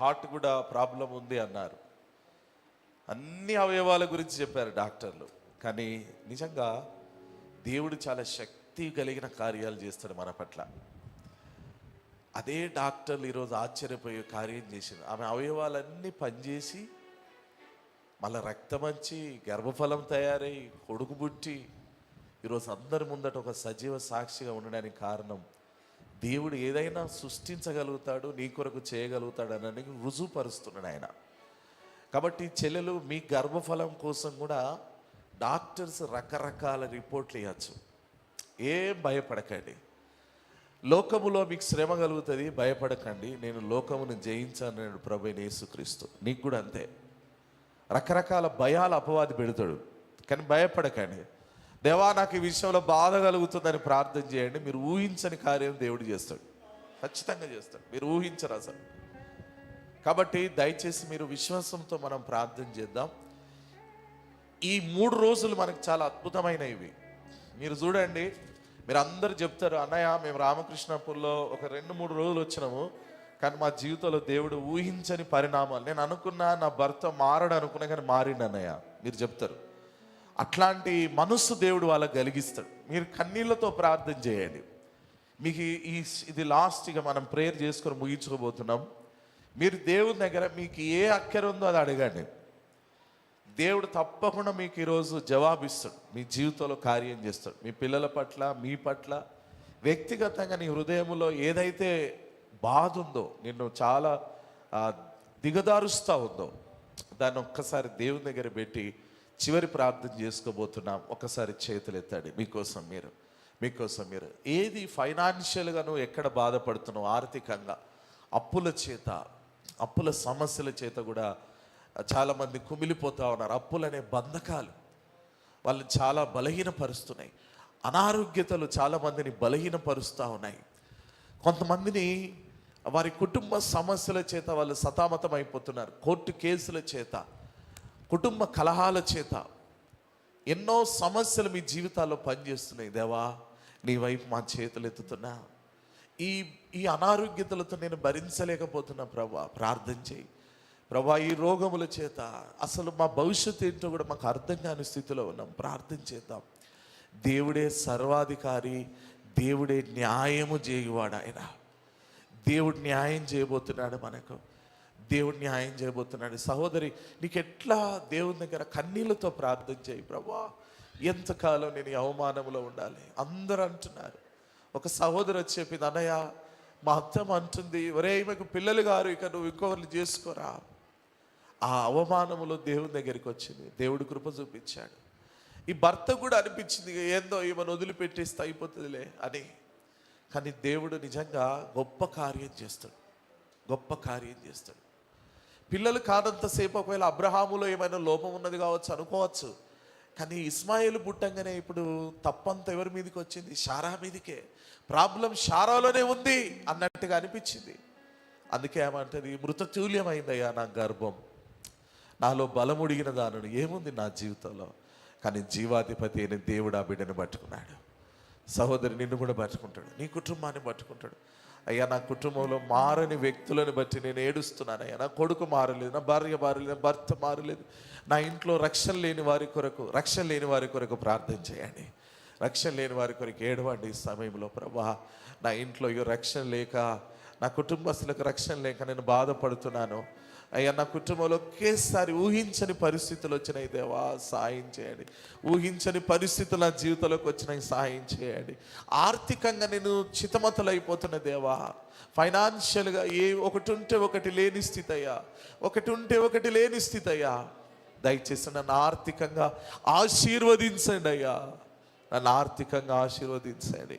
Heart కూడా problem ఉంది అన్నారు. అన్ని అవయవాల గురించి చెప్పారు డాక్టర్లు. కానీ నిజంగా దేవుడు చాలా శక్తి కలిగిన కార్యాలు చేస్తాడు మన పట్ల. అదే డాక్టర్లు ఈరోజు ఆశ్చర్యపోయే కార్యం చేసింది. ఆమె అవయవాలన్నీ పనిచేసి మళ్ళీ రక్తమంచి గర్భఫలం తయారై కొడుకు పుట్టి ఈరోజు అందరి ముందట ఒక సజీవ సాక్షిగా ఉండడానికి కారణం దేవుడు ఏదైనా సృష్టించగలుగుతాడు నీ కొరకు చేయగలుగుతాడు అని రుజువుపరుస్తున్నాడు ఆయన. కాబట్టి చెల్లెలు మీ గర్భఫలం కోసం కూడా డాక్టర్స్ రకరకాల రిపోర్ట్లు ఇవ్వచ్చు ఏం భయపడకండి. లోకములో మీకు శ్రమ కలుగుతుంది భయపడకండి. నేను లోకమును జయించాను ప్రభు యేసుక్రీస్తు. నీకు కూడా అంతే. రకరకాల భయాలు అపవాది పెడతాడు. కానీ భయపడకండి. దేవా నాకు ఈ విషయంలో బాధ కలుగుతుందని ప్రార్థన చేయండి. మీరు ఊహించని కార్యం దేవుడు చేస్తాడు. ఖచ్చితంగా చేస్తాడు. మీరు ఊహించరు అసలు కాబట్టి దయచేసి మీరు విశ్వాసంతో మనం ప్రార్థన చేద్దాం. ఈ మూడు రోజులు మనకు చాలా అద్భుతమైనవి. మీరు చూడండి మీరు అందరు చెప్తారు అన్నయ్య మేము రామకృష్ణపూర్లో ఒక రెండు మూడు రోజులు వచ్చినాము కానీ మా జీవితంలో దేవుడు ఊహించని పరిణామాలు. నేను అనుకున్నా నా భర్త మారడు అనుకున్నా కానీ మారిండు అన్నయ్య. మీరు చెప్తారు. అట్లాంటి మనస్సు దేవుడు వాళ్ళకి కలిగిస్తాడు. మీరు కన్నీళ్ళతో ప్రార్థన చేయండి. మీకు ఈ- ఇది ఇది లాస్ట్గా మనం ప్రేయర్ చేసుకొని ముగించుకోబోతున్నాం. మీరు దేవుని దగ్గర మీకు ఏ అక్కర ఉందో అది అడగండి. దేవుడు తప్పకుండా మీకు ఈరోజు జవాబిస్తాడు. మీ జీవితంలో కార్యం చేస్తాడు. మీ పిల్లల పట్ల మీ పట్ల వ్యక్తిగతంగా నీ హృదయంలో ఏదైతే బాధ ఉందో నిన్ను చాలా దిగదారుస్తూ ఉందో దాన్ని ఒక్కసారి దేవుని దగ్గర పెట్టి చివరి ప్రార్థన చేసుకోబోతున్నాం. ఒకసారి చేతులు ఎత్తాడు మీకోసం మీరు మీకోసం మీరు. ఏది ఫైనాన్షియల్గా నువ్వు ఎక్కడ బాధపడుతున్నావు? ఆర్థికంగా. అప్పుల చేత అప్పుల సమస్యల చేత కూడా చాలామంది కుమిలిపోతూ ఉన్నారు. అప్పులనే బంధకాలు. వాళ్ళు చాలా బలహీనపరుస్తున్నాయి. అనారోగ్యతలు చాలామందిని బలహీనపరుస్తూ ఉన్నాయి. కొంతమందిని వారి కుటుంబ సమస్యల చేత వాళ్ళు సతామతం అయిపోతున్నారు కోర్టు కేసుల చేత. కుటుంబ కలహాల చేత ఎన్నో సమస్యలు మీ జీవితాల్లో పనిచేస్తున్నాయి. దేవా నీ వైపు మా చేతులు ఎత్తుతున్నా. ఈ ఈ అనారోగ్యతలతో నేను భరించలేకపోతున్నా ప్రభా. ప్రార్థన చేయి. ప్రభా ఈ రోగముల చేత అసలు మా భవిష్యత్తు ఏంటో కూడా మాకు అర్థం కాని స్థితిలో ఉన్నాం. ప్రార్థన చేద్దాం. దేవుడే సర్వాధికారి దేవుడే న్యాయము చేయువాడు ఆయన. దేవుడు న్యాయం చేయబోతున్నాడు మనకు. దేవుడు న్యాయం చేయబోతున్నాడు. సహోదరి నీకు ఎట్లా దేవుని దగ్గర కన్నీళ్ళతో ప్రార్థన చేయి ప్రభా. ఎంతకాలం నేను అవమానంలో ఉండాలి? అందరూ అంటున్నారు. ఒక సహోదరు వచ్చి చెప్పింది అన్నయ్య మా అత్తమ్మ అంటుంది ఒరే ఈమెకు పిల్లలు గారు ఇక నువ్వు ఇంకొకరిని చేసుకోరా. ఆ అవమానంలో దేవుని దగ్గరికి వచ్చింది. దేవుడు కృప చూపించాడు. ఈ భర్త కూడా అనిపించింది ఏందో ఈమెను వదిలిపెట్టేస్తే అయిపోతుందిలే అని. కానీ దేవుడు నిజంగా గొప్ప కార్యం చేస్తాడు. గొప్ప కార్యం చేస్తాడు. పిల్లలు కానంతసేపు ఒకవేళ అబ్రహాములో ఏమైనా లోపం ఉన్నది కావచ్చు అనుకోవచ్చు. కానీ ఇస్మాయిల్ పుట్టంగానే ఇప్పుడు తప్పంత ఎవరి మీదకి వచ్చింది? షారా మీదకే. ప్రాబ్లం షారాలోనే ఉంది అన్నట్టుగా అనిపించింది. అందుకే ఏమంటది మృతతుల్యమైందయ్యా నా గర్భం. నాలో బలముడిగిన దానుడు ఏముంది నా జీవితంలో? కానీ జీవాధిపతి అయిన దేవుడు ఆ బిడ్డను పట్టుకున్నాడు. సహోదరి నిన్ను కూడా పట్టుకుంటాడు. నీ కుటుంబాన్ని పట్టుకుంటాడు. అయ్యా నా కుటుంబంలో మారని వ్యక్తులను బట్టి నేను ఏడుస్తున్నాను అయ్యా. నా కొడుకు మారలేదు నా భార్య మారలేదు నా భర్త మారలేదు. నా ఇంట్లో రక్షణ లేని వారి కొరకు రక్షణ లేని వారి కొరకు ప్రార్థన చేయండి. రక్షణ లేని వారి కొరకు ఏడవండి ఈ సమయంలో ప్రభా. నా ఇంట్లో ఇగో రక్షణ లేక నా కుటుంబస్తులకు రక్షణ లేక నేను బాధపడుతున్నాను. అయ్యా నా కుటుంబంలో ఒకేసారి ఊహించని పరిస్థితులు వచ్చినాయి దేవా సాయం చేయండి. ఊహించని పరిస్థితులు నా జీవితంలోకి వచ్చినాయి సాయం చేయండి. ఆర్థికంగా నేను చితమతలైపోతున్న దేవా ఫైనాన్షియల్గా ఏ ఒకటి ఉంటే ఒకటి లేని స్థితి అయ్యా ఒకటి ఉంటే ఒకటి లేని స్థితి అయ్యా. దయచేసి నన్ను ఆర్థికంగా ఆశీర్వదించండి అయ్యా. నన్ను ఆర్థికంగా ఆశీర్వదించండి.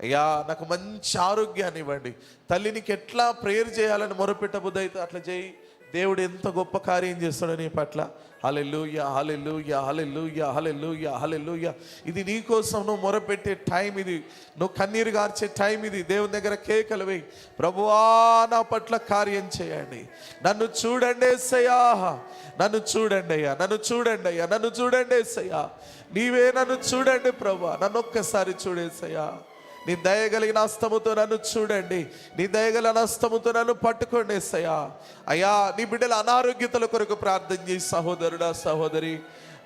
అయ్యా నాకు మంచి ఆరోగ్యాన్ని ఇవ్వండి. తల్లినికి ఎట్లా ప్రేయర్ చేయాలని మొరపెట్టబుద్ధి అయితే అట్లా చేయి. దేవుడు ఎంత గొప్ప కార్యం చేస్తాడో నీ పట్ల. Hallelujah hallelujah hallelujah hallelujah hallelujah. ఇది నీ కోసం నువ్వు మొరపెట్టే టైం ఇది. నువ్వు కన్నీరు గార్చే టైం ఇది. దేవుని దగ్గర కేకలు వేయి. ప్రభువా నా పట్ల కార్యం చేయండి. నన్ను చూడండి ఎస్సయ్యా నన్ను చూడండి అయ్యా. నన్ను చూడండి అయ్యా. నన్ను చూడండి ఎస్సయ్యా నీవే నన్ను చూడండి ప్రభా నన్ను ఒక్కసారి చూడేసయ్యా నీ దయగలిగిన హస్తముతో నన్ను చూడండి. నీ దయగలిగిన హస్తముతో నన్ను పట్టుకోండి ఏసయ్యా. అయ్యా నీ బిడ్డల అనారోగ్యతల కొరకు ప్రార్థన చేసి సహోదరుడా సహోదరి.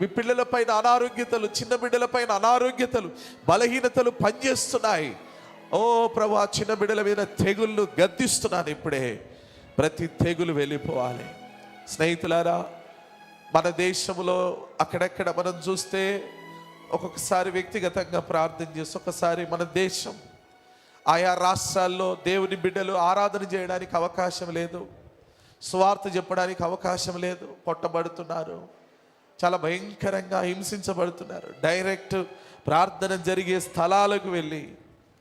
మీ పిల్లల పైన అనారోగ్యతలు చిన్న బిడ్డల పైన అనారోగ్యతలు బలహీనతలు పనిచేస్తున్నాయి. ఓ ప్రభా చిన్న బిడ్డల మీద తెగుళ్ళు గద్దిస్తున్నాను ఇప్పుడే. ప్రతి తెగులు వెళ్ళిపోవాలి. స్నేహితులారా మన దేశంలో అక్కడక్కడ మనం చూస్తే ఒక్కొక్కసారి వ్యక్తిగతంగా ప్రార్థన చేసి ఒకసారి మన దేశం ఆయా రాష్ట్రాల్లో దేవుని బిడ్డలు ఆరాధన చేయడానికి అవకాశం లేదు. స్వార్థ చెప్పడానికి అవకాశం లేదు. కొట్టబడుతున్నారు. చాలా భయంకరంగా హింసించబడుతున్నారు. డైరెక్ట్ ప్రార్థన జరిగే స్థలాలకు వెళ్ళి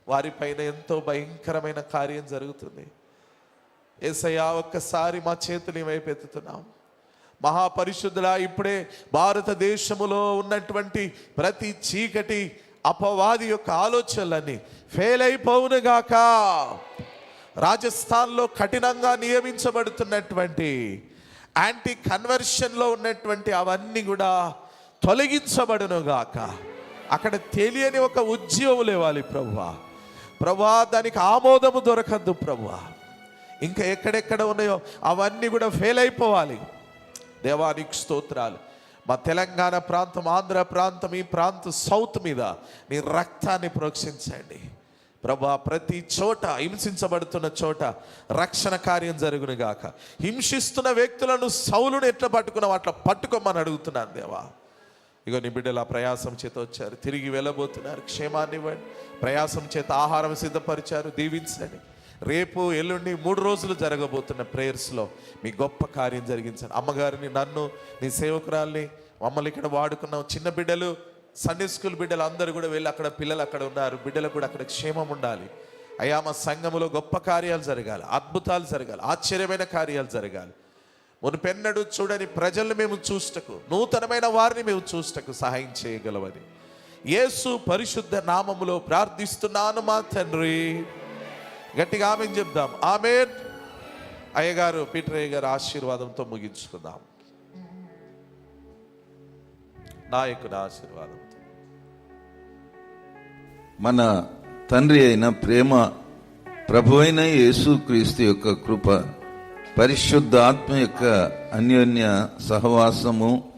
వారిపైన ఎంతో భయంకరమైన కార్యం జరుగుతుంది. ఏసయ్యా ఒక్కసారి మా చేతులు వైపు ఎత్తుతున్నాం. మహాపరిశుద్ధులా ఇప్పుడే భారతదేశములో ఉన్నటువంటి ప్రతి చీకటి అపవాది యొక్క ఆలోచనలన్నీ ఫెయిల్ అయిపోవునుగాక రాజస్థాన్లో కఠినంగా నియమించబడుతున్నటువంటి యాంటీ కన్వర్షన్లో ఉన్నటువంటి అవన్నీ కూడా తొలగించబడునుగాక అక్కడ తెలియని ఒక ఉద్యోగం లేవాలి ప్రభువా ప్రభా దానికి ఆమోదము దొరకద్దు ప్రభువా ఇంకా ఎక్కడెక్కడ ఉన్నాయో అవన్నీ కూడా ఫెయిల్ అయిపోవాలి. దేవానికి స్తోత్రాలు. మా తెలంగాణ ప్రాంతం ఆంధ్ర ప్రాంతం ఈ ప్రాంతం సౌత్ మీద నీ రక్తాన్ని ప్రోక్షించండి. ప్రభా ప్రతి చోట హింసించబడుతున్న చోట రక్షణ కార్యం జరుగును గాక హింసిస్తున్న వ్యక్తులను సౌలును ఎట్లా పట్టుకున్నావు? అట్లా పట్టుకోమని అడుగుతున్నాను దేవా. ఇగో నీ బిడ్డలు ఆ ప్రయాసం చేత వచ్చారు. తిరిగి వెళ్ళబోతున్నారు. క్షేమాన్ని ఇవ్వండి. ప్రయాసం చేత ఆహారం సిద్ధపరిచారు. దీవించండి. రేపు ఎల్లుండి మూడు రోజులు జరగబోతున్న ప్రేయర్స్లో మీ గొప్ప కార్యం జరిగించండి. అమ్మగారిని నన్ను నీ సేవకురాల్ని మమ్మల్ని ఇక్కడ వాడుకున్నాం చిన్న బిడ్డలు సండే స్కూల్ బిడ్డలు అందరూ కూడా వెళ్ళి అక్కడ పిల్లలు అక్కడ ఉన్నారు బిడ్డలకు కూడా అక్కడ క్షేమం ఉండాలి. అయ్యా మా సంఘములో గొప్ప కార్యాలు జరగాలి అద్భుతాలు జరగాలి ఆశ్చర్యమైన కార్యాలు జరగాలి. మునుపెన్నడు చూడని ప్రజల్ని మేము చూస్తకు నూతనమైన వారిని మేము చూస్తకు సహాయం చేయగలవని. యేసు పరిశుద్ధ నామములో ప్రార్థిస్తున్నాను మా తండ్రి. గట్టిగా ఆమె చెప్దాం. ఆమె అయ్యగారు పీటరయ్య గారు ఆశీర్వాదంతో ముగించుకుందాం. నాయకుడు ఆశీర్వాదంతో. మన తండ్రి అయిన ప్రేమ ప్రభువైన యేసుక్రీస్తు యొక్క కృప పరిశుద్ధ ఆత్మ యొక్క అన్యోన్య సహవాసము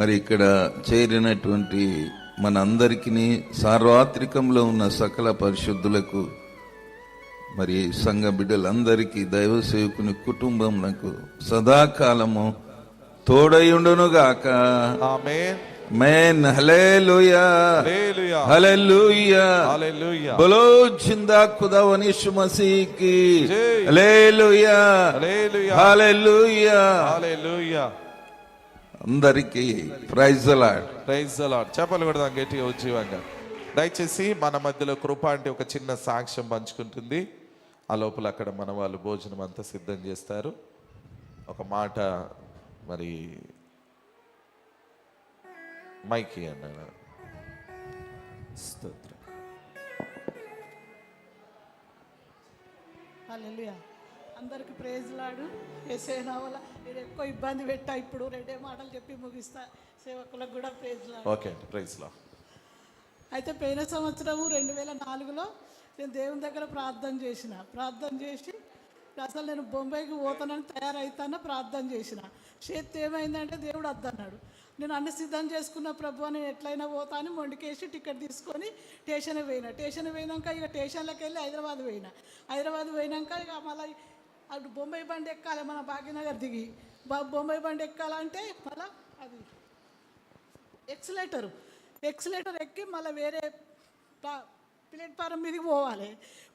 మరి ఇక్కడ చేరినటువంటి మన మనందరికీ సార్వత్రికంలో ఉన్న సకల పరిశుద్ధులకు మరి సంఘ బిడ్డలందరికీ దైవ సేవకుని కుటుంబం నాకు సదాకాలము తోడయుండునుగాక. మేన్ హలే లోయా హలే లోయా బలో జిందా కుదవని మసీకి. హలే లోయా హలే లోయా హలే లోయా అందరికీ ప్రైజ్ అలాడ్ ప్రైజ్ అలాడ్ చెప్పలు కూడా గట్టిగా ఉజ్జీవంగా. దయచేసి మన మధ్యలో కృప అంటే ఒక చిన్న సాక్ష్యం పంచుకుంటుంది. ఆ లోపల అక్కడ మన వాళ్ళు భోజనం అంతా సిద్ధం చేస్తారు. ఒక మాట మరి మైకి అన్నాడు స్తోత్రం. హల్లెలూయా. అందరికి ప్రేజ్ లాడు. ఏసైనా వల్ల మీరు ఎక్కువ ఇబ్బంది పెట్టా ఇప్పుడు. రెండే మాటలు చెప్పి ముగిస్తా. సేవకులకు కూడా ప్రేజ్ లాడు. ఓకే అండి ప్రైజ్లో అయితే పోయిన సంవత్సరము రెండు వేల నాలుగులో నేను దేవుని దగ్గర ప్రార్థన చేసిన. ప్రార్థన చేసి అసలు నేను బొంబాయికి పోతానని తయారైతానో ప్రార్థన చేసిన. చేతి ఏమైందంటే దేవుడు వద్దన్నాడు నేను అన్ని సిద్ధం చేసుకున్న ప్రభు నేను ఎట్లయినా పోతా అని మొండికేసి టికెట్ తీసుకొని స్టేషన్ పోయినా. స్టేషన్ పోయినాక ఇక స్టేషన్లోకి వెళ్ళి హైదరాబాద్ పోయినా. హైదరాబాద్ పోయినాక ఇక మళ్ళీ అటు బొంబాయి బండి ఎక్కాలి మన భాగ్యనగర్ దిగి. బొంబాయి బండి ఎక్కాలంటే మళ్ళా అది ఎక్సలేటరు. ఎక్సలేటర్ ఎక్కి మళ్ళీ వేరే ప్లాట్ఫారం మీదకి పోవాలి.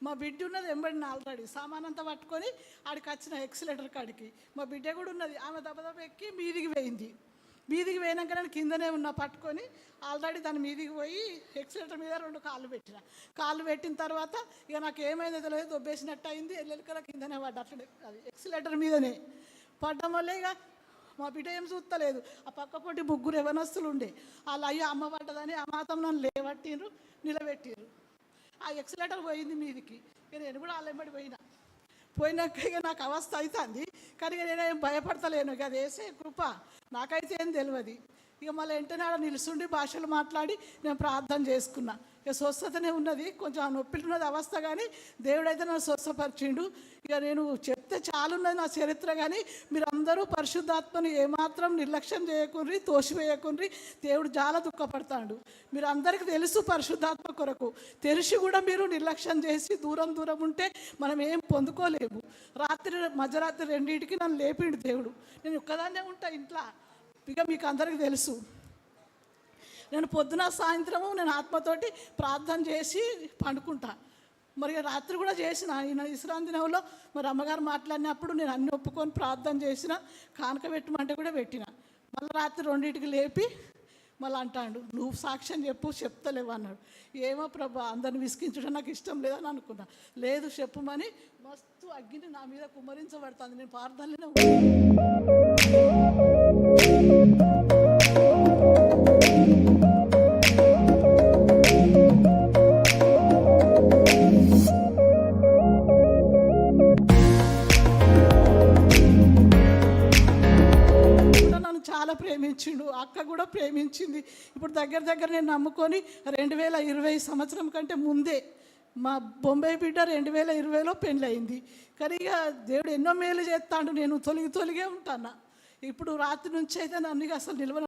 మా బిడ్డ ఉన్నది ఎంబడిన ఆల్రెడీ సామానంతా పట్టుకొని ఆడికి వచ్చిన ఎక్సలేటర్ కాడికి. మా బిడ్డ కూడా ఉన్నది. ఆమె దెబ్బ దెబ్బ ఎక్కి మీదికి పోయింది. మీదికి పోయినాక నేను కిందనే ఉన్న పట్టుకొని ఆల్రెడీ దాని మీదికి పోయి ఎక్సలేటర్ మీద రెండు కాళ్ళు పెట్టిన. కాళ్ళు పెట్టిన తర్వాత ఇక నాకు ఏమైందో తెలియదు దొబ్బేసినట్టు అయింది ఎల్లెలకల కిందనే పడ్డ. అట్లనే అది ఎక్సలేటర్ మీదనే పడ్డం వల్లే ఇక మా బిడ్డ ఏం చూస్తలేదు. ఆ పక్క పొట్టి ముగ్గురు యవనస్తులు ఉండే. వాళ్ళు అయ్యో అమ్మ పడ్డదని ఆ మాత్రం నన్ను లేవట్టిండ్రు నిలబెట్టిండ్రు ఆ ఎక్సలేటర్ పోయింది మీదికి. ఇక నేను కూడా వాళ్ళ పోయినా. పోయినాక ఇక నాకు అవస్థ అవుతుంది. కానీ నేను నేనేం భయపడతలేను. ఇక అది వేసే కృప నాకైతే ఏం తెలియదు ఇక మళ్ళీ వెంటనే ఆడ నిలుచుండి భాషలు మాట్లాడి నేను ప్రార్థన చేసుకున్నా. ఇక స్వస్థతనే ఉన్నది. కొంచెం ఆ నొప్పి ఉన్నది అవస్థ కానీ దేవుడైతే నన్ను స్వస్థపరిచిండు. ఇక నేను చెప్తే చాలున్నది నా చరిత్ర కానీ మీరందరూ పరిశుద్ధాత్మను ఏమాత్రం నిర్లక్ష్యం చేయకుండ్రి తోసివేయకుండ్రి దేవుడు చాలా దుఃఖపడతాడు. మీరు అందరికీ తెలుసు పరిశుద్ధాత్మ కొరకు. తెలిసి కూడా మీరు నిర్లక్ష్యం చేసి దూరం దూరం ఉంటే మనం ఏం పొందుకోలేము. రాత్రి మధ్యరాత్రి రెండింటికి నన్ను లేపిండు దేవుడు. నేను ఒక్కదాన్నే ఉంటా ఇంట్లో. ఇక మీకు అందరికీ తెలుసు. నేను పొద్దున సాయంత్రము నేను ఆత్మతోటి ప్రార్థన చేసి పండుకుంటా. మరి రాత్రి కూడా చేసిన. ఈయన విశ్రాంతి దినంలో మరి అమ్మగారు మాట్లాడినప్పుడు నేను అన్ని ఒప్పుకొని ప్రార్థన చేసిన కానుక పెట్టమంటే కూడా పెట్టిన. మళ్ళీ రాత్రి రెండింటికి లేపి మళ్ళీ అంటాడు నువ్వు సాక్ష్యం చెప్పు చెప్తలేవు అన్నాడు. ఏమో ప్రభా అందరిని విసిగించడం నాకు ఇష్టం లేదని అనుకున్నా. లేదు చెప్పమని మస్తు అగ్గిని నా మీద కుమ్మరించబడుతుంది. నేను ప్రార్థనలోనే ప్రేమించిండు అక్క కూడా ప్రేమించింది. ఇప్పుడు దగ్గర దగ్గర నేను నమ్ముకొని రెండు వేల ఇరవై సంవత్సరం కంటే ముందే మా బొంబాయి బిడ్డ రెండు వేల ఇరవైలో పెళ్ళయింది. కానీ ఇక దేవుడు ఎన్నో మేలు చేస్తాడు నేను తొలిగి తొలిగే ఉంటాను? ఇప్పుడు రాత్రి నుంచి అయితే నన్ను అసలు నిల్వ